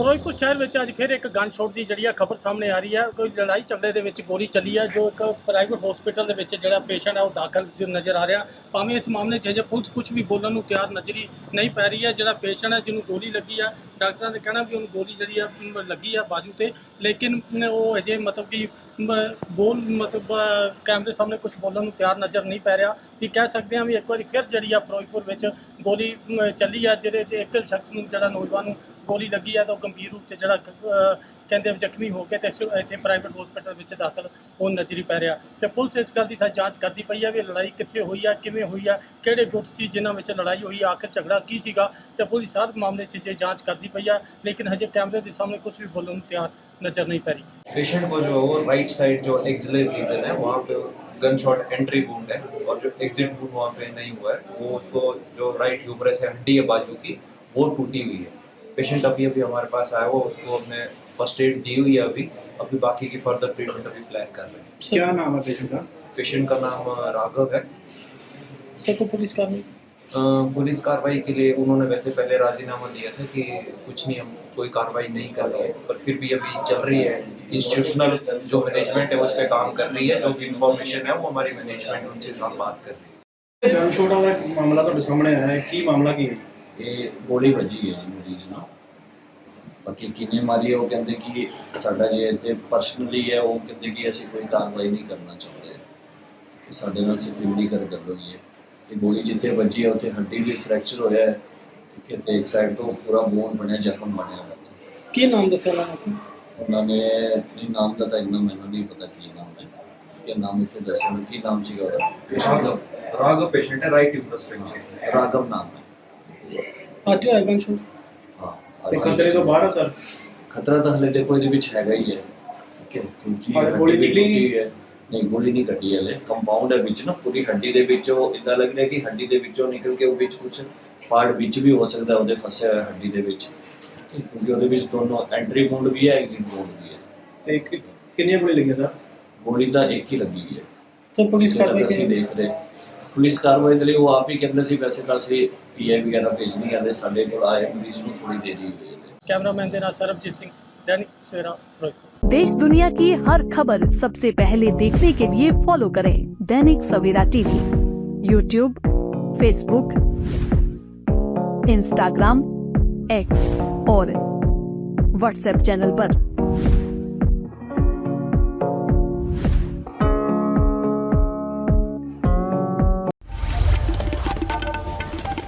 ਫਿਰੋਜ਼ਪੁਰ ਸ਼ਹਿਰ ਵਿੱਚ ਅੱਜ ਫਿਰ ਇੱਕ ਗਨ ਸ਼ਾਟ ਦੀ ਜਿਹੜੀ ਆ ਖਬਰ ਸਾਹਮਣੇ ਆ ਰਹੀ ਹੈ ਕੋਈ ਲੜਾਈ ਝਗੜੇ ਦੇ ਵਿੱਚ ਗੋਲੀ ਚੱਲੀ ਹੈ ਜੋ ਇੱਕ ਪ੍ਰਾਈਵੇਟ ਹਸਪੀਟਲ ਦੇ ਵਿੱਚ ਜਿਹੜਾ ਪੇਸ਼ੈਂਟ ਹੈ ਉਹ ਦਾਖਲ ਨਜ਼ਰ ਆ ਰਿਹਾ। ਭਾਵੇਂ ਇਸ ਮਾਮਲੇ 'ਚ ਅਜੇ ਪੁਲਿਸ ਕੁਝ ਵੀ ਬੋਲਣ ਨੂੰ ਤਿਆਰ ਨਜ਼ਰੀ ਨਹੀਂ ਪੈ ਰਹੀ ਹੈ ਜਿਹੜਾ ਪੇਸ਼ੈਂਟ ਹੈ ਜਿਹਨੂੰ ਗੋਲੀ ਲੱਗੀ ਆ, ਡਾਕਟਰਾਂ ਨੇ ਕਹਿਣਾ ਵੀ ਉਹਨੂੰ ਗੋਲੀ ਜਿਹੜੀ ਆ ਲੱਗੀ ਆ ਬਾਜੂ ਤੇ। ਲੇਕਿਨ ਉਹ ਅਜੇ ਮਤਲਬ ਕਿ ਬੋਲ, ਮਤਲਬ ਕੈਮਰੇ ਸਾਹਮਣੇ ਕੁਝ ਬੋਲਣ ਨੂੰ ਤਿਆਰ ਨਜ਼ਰ ਨਹੀਂ ਪੈ ਰਿਹਾ। ਵੀ ਕਹਿ ਸਕਦੇ ਹਾਂ ਵੀ ਇੱਕ ਵਾਰੀ ਫਿਰ ਜਿਹੜੀ ਆ ਫਿਰੋਜ਼ਪੁਰ ਵਿੱਚ ਗੋਲੀ ਚੱਲੀ ਆ, ਜਿਹਦੇ 'ਚ ਇੱਕ ਸ਼ਖਸ ਨੂੰ ਜਿਹੜਾ ਨੌਜਵਾਨ ਨੂੰ ਗੋਲੀ ਲੱਗੀ ਆ ਤਾਂ ਉਹ ਗੰਭੀਰ ਰੂਪ 'ਚ ਜਿਹੜਾ ਅ, ਕਹਿੰਦੇ ਜ਼ਖਮੀ ਹੋ ਕੇ ਤੇ ਇਸ- ਇੱਥੇ ਪ੍ਰਾਈਵੇਟ ਹਸਪੀਟਲ ਵਿੱਚ ਦਾਖਲ ਉਹ ਨਜ਼ਰੀ ਪੈ ਰਿਹਾ ਤੇ ਪੁਲਿਸ ਇਸ ਗੱਲ ਦੀ ਸਾਰੀ ਜਾਂਚ ਕਰਦੀ ਪਈ ਆ ਵੀ ਲੜਾਈ ਕਿੱਥੇ ਹੋਈ ਆ ਕਿਵੇਂ ਹੋਈ ਆ ਕਿਹੜੇ ਗੁੱਟ ਸੀ ਜਿਨ੍ਹਾਂ ਵਿੱਚ ਲੜਾਈ ਹੋਈ ਆ, ਆਖਿਰ ਝਗੜਾ ਕੀ ਸੀਗਾ ਤੇ ਪੁਲਿਸ ਹਰ ਮਾਮਲੇ 'ਚ ਜੇ ਜਾਂਚ ਕਰਦੀ ਪਈ ਆ ਲੇਕਿਨ ਹਜੇ ਕੈਮਰੇ ਦੇ ਸਾਹਮਣੇ ਕੁਝ ਵੀ ਬੋਲਣ ਨੂੰ ਤਿਆਰ ਨਜ਼ਰ ਨਹੀਂ ਪੈ ਰਹੀ पेशेंट को जो है वो राइट साइड जो एक्सिलरी रीजन है वहाँ पे गन शॉट एंट्री वुंड है और जो एग्जिट वुंड वहाँ पे नहीं हुआ है वो उसको जो राइट ह्यूमरस है हड्डी है बाजू की वो टूटी हुई है पेशेंट अभी अभी हमारे पास आया हुआ उसको हमने फ़र्स्ट एड दी हुई है अभी। अभी बाकी की फर्दर ट्रीटमेंट अभी प्लान कर रहे हैं। क्या नाम है पेशेंट का? पेशेंट का नाम राघव है। सर तो पुलिस कार्रवाई पुलिस कार्रवाई के लिए उन्होंने वैसे पहले राजीनामा दिया था कि कुछ नहीं हम कोई कार्रवाई नहीं कर रहे हैं। पर फिर भी अभी चल रही है। इंस्टीट्यूशनल जो मैनेजमेंट है उस पर काम कर रही है। जो भी इंफॉर्मेशन है वो हमारी मैनेजमेंट उनसे साथ बात कर रही है। मामला तो सामने आया है। कि मामला की है? ਇਹ ਗੋਲੀ ਵੱਜੀ ਹੈ ਜੀ ਮਰੀਜ਼ ਨੂੰ ਬਾਕੀ ਕਿੰਨੇ ਮਾਰੀ ਉਹ ਕਹਿੰਦੇ ਕਿ ਸਾਡਾ ਜੇ ਤੇ ਪਰਸਨਲੀ ਹੈ ਉਹ ਕਹਿੰਦੇ ਕਿ ਅਸੀਂ ਕੋਈ ਕਾਰਵਾਈ ਨਹੀਂ ਕਰਨਾ ਚਾਹੁੰਦੇ। ਕਿ ਸਾਡੇ ਨਾਲ ਸਿਰਫ ਕਰ ਕਰ ਰਹੀ ਹੈ ਕਿ ਗੋਲੀ ਜਿੱਥੇ ਵੱਜੀ ਹੈ ਉੱਥੇ ਹੱਡੀ ਵੀ ਫ੍ਰੈਕਚਰ ਹੋਇਆ ਹੈ। ਕਿ ਤੇ ਇੱਕ ਸਾਈਡ ਤੋਂ ਪੂਰਾ ਬੋਨ ਬਣਿਆ ਜ਼ਖਮ ਬਣਿਆ ਹੋਇਆ ਕੀ ਨਾਮ ਦੱਸਿਆ ਉਹਨਾਂ ਨੇ? ਉਹਨਾਂ ਨੇ ਨਹੀਂ ਨਾਮ ਦਾ ਤਾਂ ਇੰਨਾ ਮੈਨੂੰ ਨਹੀਂ ਪਤਾ ਕੀ ਨਾਮ ਹੈ। ਕਿ ਨਾਮ ਇੱਥੇ ਦੱਸਣ ਕੀ ਨਾਮ ਸੀਗਾ ਉਹਦਾ? ਰਾਗਵ ਪੇਸ਼ੈਂਟ ਹੈ ਰਾਈਟ ਟਿਊਬਰ ਰਾਗਵ ਨਾਮ ਹੈ। ਅੱਜ ਹੋਇਆ ਗਨ ਹਾਂ ਤੇ ਖਤਰੇ ਤੋਂ ਬਾਹਰ ਆ ਸਰ। ਖਤਰਾ ਤਾਂ ਹਲੇ ਦੇਖੋ ਇਹਦੇ ਵਿੱਚ ਹੈਗਾ ਹੀ ਹੈ। ਠੀਕ ਹੈ ਕਿਉਂਕਿ ਹਾਲੇ ਗੋਲੀ ਨਿਕਲੀ ਨਹੀਂ? ਹੈ। ਨਹੀਂ ਗੋਲੀ ਨਹੀਂ ਕੱਢੀ ਹਲੇ। ਕੰਪਾਊਂਡ ਹੈ ਵਿੱਚ ਨਾ ਪੂਰੀ ਹੱਡੀ ਦੇ ਵਿੱਚੋਂ ਇਦਾਂ ਲੱਗ ਰਿਹਾ ਕਿ ਹੱਡੀ ਦੇ ਵਿੱਚੋਂ ਨਿਕਲ ਕੇ ਉਹ ਵਿੱਚ ਕੁਝ ਪਾਰਟ ਵਿੱਚ ਵੀ ਹੋ ਸਕਦਾ ਉਹਦੇ ਫਸਿਆ ਹੋਇਆ ਹੱਡੀ ਦੇ ਵਿੱਚ। ਕਿਉਂਕਿ ਉਹਦੇ ਵਿੱਚ ਦੋਨੋਂ ਐਂਟਰੀ ਵੂੰਡ ਵੀ ਹੈ ਐਗਜ਼ਿਟ ਵੂੰਡ ਵੀ ਹੈ। ਤੇ ਕਿੰਨੀਆਂ ਗੋਲੀ ਲੱਗੀਆਂ ਸਰ? ਗੋਲੀ ਤਾਂ ਇੱਕ ਹੀ ਲੱਗੀ ਹੈ। ਸਰ ਪੁਲਿਸ ਕਾਰਵਾਈ ਕਰੇ ਦੇਖ ਰਹੇ ਪੁਲਿਸ ਕਾਰਵਾਈ ਦੇ ਲਈ ਉਹ ਆਪ ਹੀ ਕਹਿੰਦੇ ਸੀ ਵੈਸੇ ਤਾਂ ਅਸੀਂ ਪੀਆਈ ਵਗੈਰਾ ਭੇਜਣੀ ਹੈ ਸਾਡੇ ਕੋਲ ਆਏ ਪੁਲਿਸ ਨੂੰ ਥੋੜੀ ਦੇਰੀ ਹੋਈ ਹੈ ਕੈਮਰਾਮੈਨ ਦੇ ਨਾਲ ਸਰਬਜੀਤ ਸਿੰਘ ਦੈਨਿਕ ਸਵੇਰਾ ਫਿਰੋਜ਼ਪੁਰ देश दुनिया की हर खबर सबसे पहले देखने के लिए फॉलो करें Dainik Savera TV YouTube Facebook Instagram X और व्हाट्सएप चैनल पर।